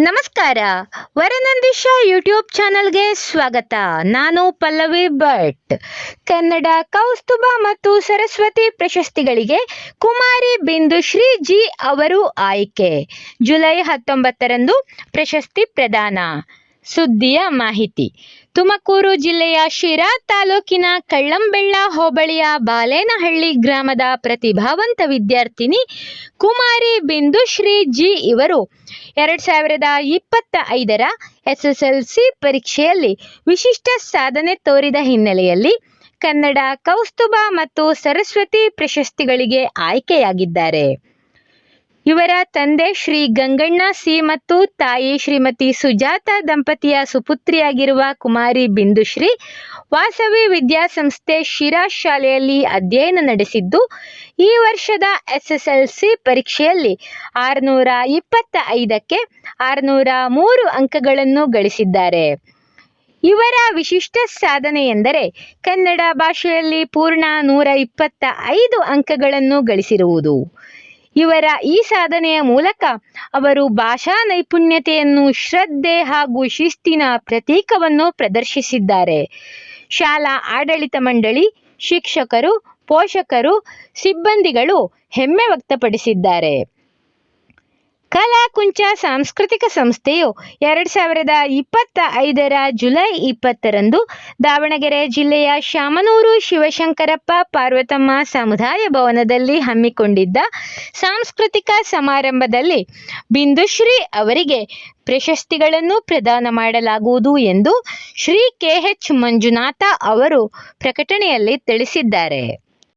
ನಮಸ್ಕಾರ. ವರನಂದಿಶ ಯೂಟ್ಯೂಬ್ ಚಾನಲ್ಗೆ ಸ್ವಾಗತ. ನಾನು ಪಲ್ಲವಿ ಭಟ್. ಕನ್ನಡ ಕೌಸ್ತುಭ ಮತ್ತು ಸರಸ್ವತಿ ಪ್ರಶಸ್ತಿಗಳಿಗೆ ಕುಮಾರಿ ಬಿಂದು ಶ್ರೀ ಜಿ ಅವರು ಆಯ್ಕೆ. ಜುಲೈ ಹತ್ತೊಂಬತ್ತರಂದು ಪ್ರಶಸ್ತಿ ಪ್ರದಾನ. ಸುದ್ದಿಯ ಮಾಹಿತಿ. ತುಮಕೂರು ಜಿಲ್ಲೆಯ ಶಿರಾ ತಾಲೂಕಿನ ಕಳ್ಳಂಬೆಳ್ಳ ಹೋಬಳಿಯ ಬಾಲೇನಹಳ್ಳಿ ಗ್ರಾಮದ ಪ್ರತಿಭಾವಂತ ವಿದ್ಯಾರ್ಥಿನಿ ಕುಮಾರಿ ಬಿಂದುಶ್ರೀ ಜಿ ಇವರು ಎರಡು ಸಾವಿರದ ಇಪ್ಪತ್ತ ಐದರ ಎಸ್ಎಸ್ಎಲ್ಸಿ ಪರೀಕ್ಷೆಯಲ್ಲಿ ವಿಶಿಷ್ಟ ಸಾಧನೆ ತೋರಿದ ಹಿನ್ನೆಲೆಯಲ್ಲಿ ಕನ್ನಡ, ಕೌಸ್ತುಭ ಮತ್ತು ಸರಸ್ವತಿ ಪ್ರಶಸ್ತಿಗಳಿಗೆ ಆಯ್ಕೆಯಾಗಿದ್ದಾರೆ. ಇವರ ತಂದೆ ಶ್ರೀ ಗಂಗಣ್ಣ ಸಿ ಮತ್ತು ತಾಯಿ ಶ್ರೀಮತಿ ಸುಜಾತ ದಂಪತಿಯ ಸುಪುತ್ರಿಯಾಗಿರುವ ಕುಮಾರಿ ಬಿಂದುಶ್ರೀ ವಾಸವಿ ವಿದ್ಯಾಸಂಸ್ಥೆ ಶಿರಾ ಶಾಲೆಯಲ್ಲಿ ಅಧ್ಯಯನ ನಡೆಸಿದ್ದು, ಈ ವರ್ಷದ ಎಸ್ಎಸ್ಎಲ್ಸಿ ಪರೀಕ್ಷೆಯಲ್ಲಿ ಆರುನೂರ ಇಪ್ಪತ್ತ ಐದಕ್ಕೆ ಆರುನೂರ ಮೂರು ಅಂಕಗಳನ್ನು ಗಳಿಸಿದ್ದಾರೆ. ಇವರ ವಿಶಿಷ್ಟ ಸಾಧನೆ ಎಂದರೆ ಕನ್ನಡ ಭಾಷೆಯಲ್ಲಿ ಪೂರ್ಣ ನೂರ ಇಪ್ಪತ್ತ ಐದು ಅಂಕಗಳನ್ನು ಗಳಿಸಿರುವುದು. ಇವರ ಈ ಸಾಧನೆಯ ಮೂಲಕ ಅವರು ಭಾಷಾ ನೈಪುಣ್ಯತೆಯನ್ನು, ಶ್ರದ್ಧೆ ಹಾಗೂ ಶಿಸ್ತಿನ ಪ್ರತೀಕವನ್ನು ಪ್ರದರ್ಶಿಸಿದ್ದಾರೆ. ಶಾಲಾ ಆಡಳಿತ ಮಂಡಳಿ ಶಿಕ್ಷಕರು, ಪೋಷಕರು, ಸಿಬ್ಬಂದಿಗಳು ಹೆಮ್ಮೆ ವ್ಯಕ್ತಪಡಿಸಿದ್ದಾರೆ. ಕಲಾಕುಂಚ ಸಾಂಸ್ಕೃತಿಕ ಸಂಸ್ಥೆಯು ಎರಡು ಸಾವಿರದ ಇಪ್ಪತ್ತ ಐದರ ಜುಲೈ ಇಪ್ಪತ್ತರಂದು ದಾವಣಗೆರೆ ಜಿಲ್ಲೆಯ ಶಾಮನೂರು ಶಿವಶಂಕರಪ್ಪ ಪಾರ್ವತಮ್ಮ ಸಮುದಾಯ ಭವನದಲ್ಲಿ ಹಮ್ಮಿಕೊಂಡಿದ್ದ ಸಾಂಸ್ಕೃತಿಕ ಸಮಾರಂಭದಲ್ಲಿ ಬಿಂದುಶ್ರೀ ಅವರಿಗೆ ಪ್ರಶಸ್ತಿಗಳನ್ನು ಪ್ರದಾನ ಮಾಡಲಾಗುವುದು ಎಂದು ಶ್ರೀ ಕೆಎಚ್ ಮಂಜುನಾಥ ಅವರು ಪ್ರಕಟಣೆಯಲ್ಲಿ ತಿಳಿಸಿದ್ದಾರೆ.